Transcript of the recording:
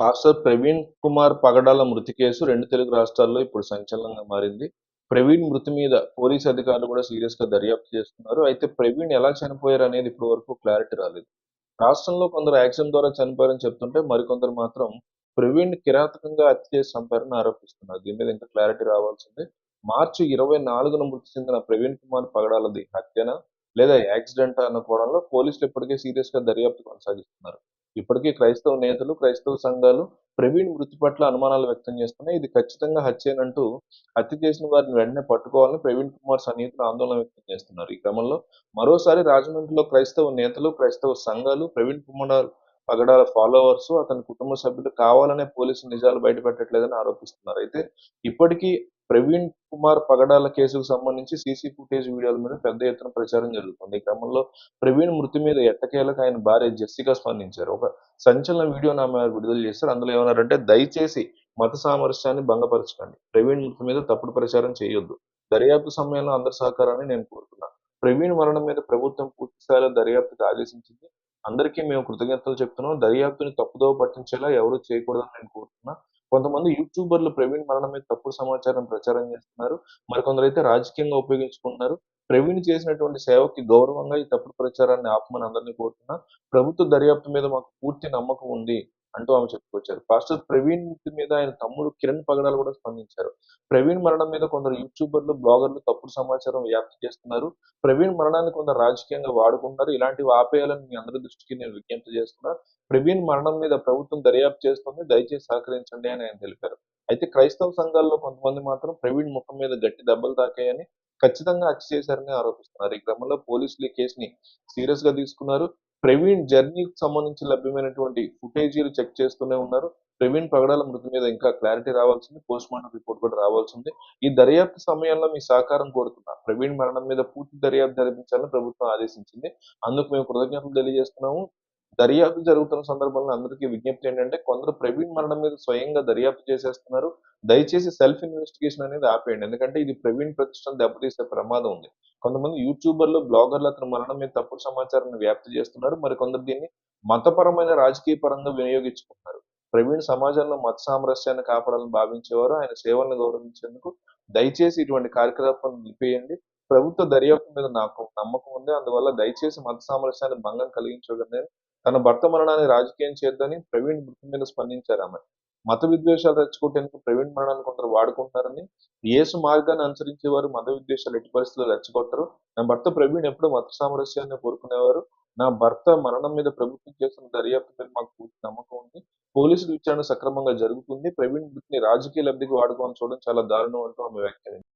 Pastor Praveen Kumar పగడాల మృతి case రెండు తెలుగు రాష్ట్రాల్లో ఇప్పుడు సంచలనంగా మారింది. ప్రవీణ్ మృతి మీద పోలీస్ అధికారులు కూడా సీరియస్గా దర్యాప్తు చేస్తున్నారు. అయితే ప్రవీణ్ ఎలా చనిపోయారు అనేది ఇప్పటి వరకు క్లారిటీ రాలేదు. రాష్ట్రంలో కొందరు యాక్సిడెంట్ ద్వారా చనిపోయారని చెప్తుంటే మరికొందరు మాత్రం ప్రవీణ్ కిరాతకంగా హత్య చేసి చంపారని ఆరోపిస్తున్నారు. దీని మీద ఇంకా క్లారిటీ రావాల్సిందే. మార్చి ఇరవై నాలుగున మృతి చెందిన ప్రవీణ్ కుమార్ పగడాలది హత్యన లేదా యాక్సిడెంట్ అనుకోవడంలో పోలీసులు ఇప్పటికే సీరియస్గా దర్యాప్తు కొనసాగిస్తున్నారు. ఇప్పటికీ క్రైస్తవ నేతలు క్రైస్తవ సంఘాలు ప్రవీణ్ మృతి పట్ల అనుమానాలు వ్యక్తం చేస్తున్నాయి. ఇది ఖచ్చితంగా హత్యేనంటూ హత్య చేసిన వారిని వెంటనే పట్టుకోవాలని ప్రవీణ్ కుమార్ సన్నిహితులు ఆందోళన వ్యక్తం చేస్తున్నారు. ఈ క్రమంలో మరోసారి రాజమండ్రిలో క్రైస్తవ నేతలు క్రైస్తవ సంఘాలు ప్రవీణ్ కుమార్ పగడాల ఫాలోవర్స్ అతని కుటుంబ సభ్యులు కావాలనే పోలీసులు నిజాలు బయటపెట్టట్లేదని ఆరోపిస్తున్నారు. అయితే ఇప్పటికీ ప్రవీణ్ కుమార్ పగడాల కేసుకు సంబంధించి సీసీ ఫుటేజ్ వీడియోల మీద పెద్ద ఎత్తున ప్రచారం జరుగుతుంది. ఈ క్రమంలో ప్రవీణ్ మృతి మీద ఎట్టకేలకు ఆయన భార్య జెస్సిగా స్పందించారు. ఒక సంచలన వీడియో నా విడుదల చేస్తారు అందులో ఏమన్నారంటే దయచేసి మత సామరస్యాన్ని భంగపరచకండి. ప్రవీణ్ మృతి మీద తప్పుడు ప్రచారం చేయొద్దు. దర్యాప్తు సమయంలో అందరి సహకారాన్ని నేను కోరుతున్నాను. ప్రవీణ్ మరణం మీద ప్రభుత్వం పూర్తి స్థాయిలో దర్యాప్తుకు ఆదేశించింది. అందరికీ మేము కృతజ్ఞతలు చెప్తున్నాం. దర్యాప్తుని తప్పుదోవ పట్టించేలా ఎవరూ చేయకూడదని నేను కోరుతున్నా కొంతమంది యూట్యూబర్లు ప్రవీణ్ మరణం మీద తప్పుడు సమాచారం ప్రచారం చేస్తున్నారు. మరికొందరు అయితే రాజకీయంగా ఉపయోగించుకుంటున్నారు. ప్రవీణ్ చేసినటువంటి సేవకి గౌరవంగా ఈ తప్పుడు ప్రచారాన్ని ఆపమని అందరినీ కోరుతున్నా. ప్రభుత్వ దర్యాప్తు మీద మాకు పూర్తి నమ్మకం ఉంది. అంటూ ఆమె చెప్పుకొచ్చారు. పాస్టర్ ప్రవీణ్ మీద ఆయన తమ్ముడు కిరణ్ పగడాలు కూడా స్పందించారు. ప్రవీణ్ మరణం మీద కొందరు యూట్యూబర్లు బ్లాగర్లు తప్పుడు సమాచారం వ్యాప్తి చేస్తున్నారు. ప్రవీణ్ మరణాన్ని కొందరు రాజకీయంగా వాడుకుంటారు ఇలాంటివి ఆపేయాలని మీ అందరి దృష్టికి నేను విజ్ఞప్తి చేస్తున్నా. ప్రవీణ్ మరణం మీద ప్రభుత్వం దర్యాప్తు చేస్తుంది. దయచేసి సహకరించండి అని ఆయన తెలిపారు. అయితే క్రైస్తవ సంఘాల్లో కొంతమంది మాత్రం ప్రవీణ్ ముఖం మీద గట్టి దెబ్బలు తాకాయని ఖచ్చితంగా హత్య చేశారని ఆరోపిస్తున్నారు. ఈ క్రమంలో పోలీసులు ఈ కేసుని సీరియస్గా తీసుకున్నారు. ప్రవీణ్ జర్నీకి సంబంధించి లభ్యమైనటువంటి ఫుటేజీలు చెక్ చేస్తూనే ఉన్నారు. ప్రవీణ్ పగడాల మృతి మీద ఇంకా క్లారిటీ రావాల్సింది పోస్ట్ మార్టం రిపోర్ట్ కూడా రావాల్సింది ఈ దర్యాప్తు సమయంలో మీ సహకారం కోరుతున్నా ప్రవీణ్ మరణం మీద పూర్తి దర్యాప్తు జరిపించాలని ప్రభుత్వం ఆదేశించింది. అందుకు మేము కృతజ్ఞతలు తెలియజేస్తున్నాము. దర్యాప్తు జరుగుతున్న సందర్భంలో అందరికీ విజ్ఞప్తి ఏంటంటే కొందరు ప్రవీణ్ మరణం మీద స్వయంగా దర్యాప్తు చేసేస్తున్నారు. దయచేసి సెల్ఫ్ ఇన్వెస్టిగేషన్ అనేది ఆపేయండి. ఎందుకంటే ఇది ప్రవీణ్ ప్రతిష్టను దెబ్బతీసే ప్రమాదం ఉంది. కొంతమంది యూట్యూబర్లు బ్లాగర్లు అతని మరణం మీద తప్పుడు సమాచారాన్ని వ్యాప్తి చేస్తున్నారు. మరి కొందరు దీన్ని మతపరమైన రాజకీయ పరంగా వినియోగించుకుంటున్నారు. ప్రవీణ్ సమాజంలో మత సామరస్యాన్ని కాపాడాలని భావించేవారు. ఆయన సేవలను గౌరవించేందుకు దయచేసి ఇటువంటి కార్యకలాపాలను నిలిపేయండి. ప్రభుత్వ దర్యాప్తు మీద నాకు నమ్మకం ఉంది. అందువల్ల దయచేసి మత సామరస్యాన్ని భంగం కలిగించవద్దని తన భర్త మరణాన్ని రాజకీయం చేద్దని ప్రవీణ్ మృతి మీద స్పందించారు ఆమె. మత విద్వేషాలు రెచ్చగొట్టేందుకు ప్రవీణ్ మరణాన్ని కొందరు వాడుకుంటారని యేసు మార్గాన్ని అనుసరించే వారు మత విద్వేషాలు ఎట్టి పరిస్థితుల్లో రెచ్చగొట్టరు నా భర్త ప్రవీణ్ ఎప్పుడు మత సామరస్యాన్ని కోరుకునేవారు? నా భర్త మరణం మీద ప్రభుత్వం చేస్తున్న దర్యాప్తు మీద మాకు పూర్తి నమ్మకం ఉంది. పోలీసులు విచారణ సక్రమంగా జరుగుతుంది. ప్రవీణ్ మృతిని రాజకీయ లబ్ధికి వాడుకోవాలని చూడడం చాలా దారుణం అంటూ ఆమె వ్యాఖ్యానించారు